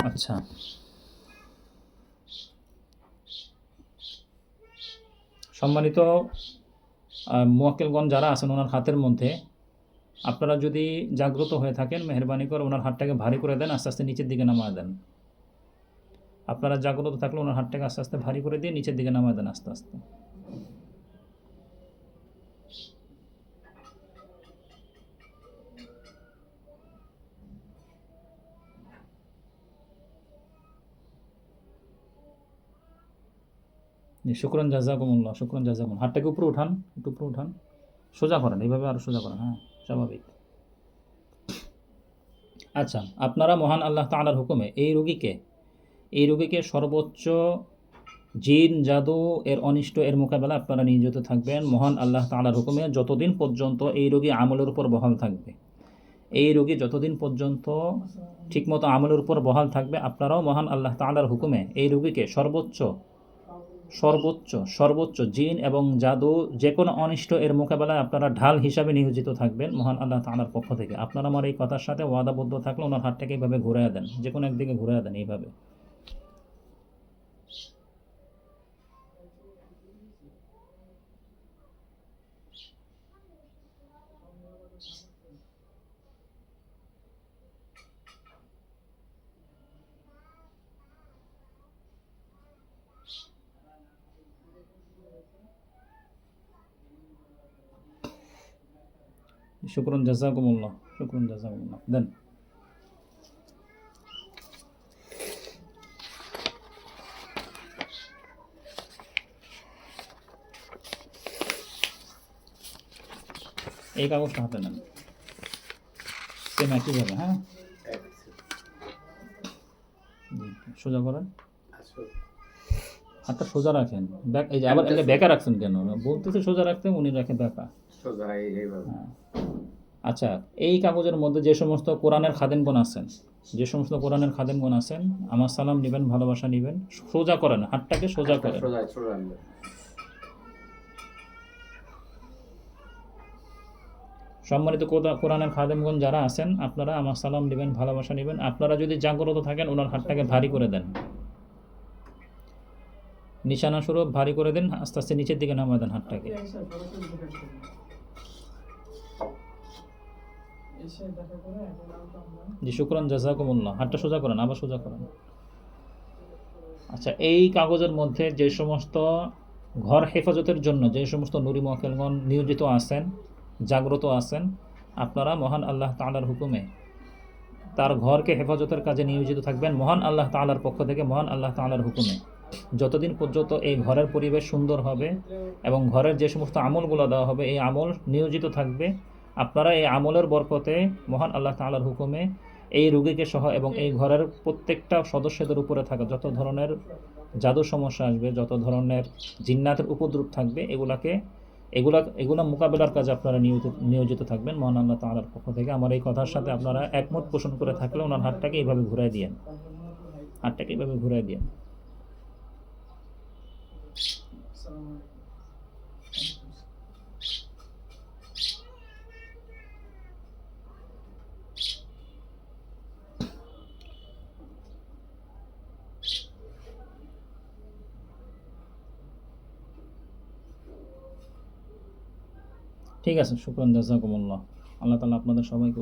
আচ্ছা। সম্মানিত মোয়াক্কেলগণ যারা আছেন ওনার হাতের মধ্যে, আপনারা যদি জাগ্রত হয়ে থাকেন, মেহরবানি করে ওনার হাতটাকে ভারী করে দেন, আস্তে আস্তে নিচের দিকে নামায় দেন। আপনারা জাগ্রত থাকলে ওনার হাতটাকে আস্তে আস্তে ভারী করে দিয়ে নিচের দিকে নামায় দেন, আস্তে আস্তে। শুক্রন জাজাকুমুল্লাহ শুক্রন জাজাকুম হাতটাকে উপরে উঠান, একটু উপরে উঠান। সোজা করেন, এইভাবে আরও সোজা করেন হ্যাঁ স্বাভাবিক। আচ্ছা আপনারা মহান আল্লাহ তাআলার হুকুমে এই রোগীকে এই রোগীকে সর্বোচ্চ জিন, জাদু, এর অনিষ্ট, এর মোকাবেলা আপনারা নিয়োজিত থাকবেন। মহান আল্লাহ তাআলার হুকুমে যতদিন পর্যন্ত এই রোগী আমলের উপর বহাল থাকবে, এই রোগী যতদিন পর্যন্ত ঠিকমতো আমলের উপর বহাল থাকবে, আপনারাও মহান আল্লাহ তাআলার হুকুমে এই রোগীকে সর্বোচ্চ সর্বোচ্চ সর্বোচ্চ জিন এবং জাদু যে কোনো অনিষ্ট এর মোকাবেলায় আপনারা ঢাল হিসাবে নিয়োজিত থাকবেন মহান আল্লাহ তালার পক্ষ থেকে। আপনারা আমার এই কথার সাথে ওয়াদাবদ্ধ থাকলে ওনার হাতটাকে এইভাবে ঘুরে দেন যে কোনো একদিকে ঘুরে দেন এইভাবে। শুক্রন জাজাকুমুল্লাহ শুক্রন জাজাকুমুল্লাহ। দেন। এই কাগজটা হাতে নেন। সেম একইভাবে হ্যাঁ? সোজা করেন। হাতটা সোজা রাখেন। এই যে আবার এটা বেকা রাখছেন কেন? বলতেছে সোজা রাখতে উনি রাখে বেকা। সোজা হ্যাঁ। আচ্ছা এই কাগজের মধ্যে যে সমস্ত কোরআনের খাদেমগণ আছেন যে সমস্ত কোরআনের খাদেমগণ আছেন আমার সালাম নেবেন ভালোবাসা নেবেন সোজা করেন হাতটাকে সোজা করেন। সম্মানিত কোরআ- কোরআনের খাদেমগণ যারা আছেন আপনারা আমার সালাম নেবেন ভালোবাসা নেবেন। আপনারা যদি জাগ্রত থাকেন ওনার হাতটাকে ভারী করে দেন। নিশানা স্বরূপ ভারী করে দেন আস্তে আস্তে নিচের দিকে নামায় দেন হাতটাকে। জি শুক্রান জাজাকুমুল্লাহ। হাতটা সোজা করেন আবার সোজা করেন। আচ্ছা এই কাগজের মধ্যে যে সমস্ত ঘর হেফাজতের জন্য যে সমস্ত নুরি মহকেলগণ নিয়োজিত আছেন জাগ্রত আছেন আপনারা মহান আল্লাহ তালার হুকুমে তার ঘরকে হেফাজতের কাজে নিয়োজিত থাকবেন মহান আল্লাহ তালার পক্ষ থেকে মহান আল্লাহ তালার হুকুমে। যতদিন পর্যন্ত এই ঘরের পরিবেশ সুন্দর হবে এবং ঘরের যে সমস্ত আমলগুলো দেওয়া হবে, এই আমল নিয়োজিত থাকবে। আপনারা এই আমলের বরকতে মহান আল্লাহ তালার হুকুমে এই রুগীকে সহ এবং এই ঘরের প্রত্যেকটা সদস্যদের উপরে থাকা যত ধরনের জাদু সমস্যা আসবে, যত ধরনের জিন্নাতের উপদ্রব থাকবে, এগুলাকে, এগুলা, এগুলো মোকাবেলার কাজে আপনারা নিয়োজিত নিয়োজিত থাকবেন। মহান আল্লাহ তালার পক্ষ থেকে আমার এই কথার সাথে আপনারা একমত পোষণ করে থাকলে ওনার হাতটাকে এইভাবে ঘুরাই দিয়েন। হাতটাকে এইভাবে ঘুরাই দিয়েন। ঠিক আছে শুক্রান জাজাকুমুল্লাহ। আল্লাহ তালা আপনাদের সবাইকে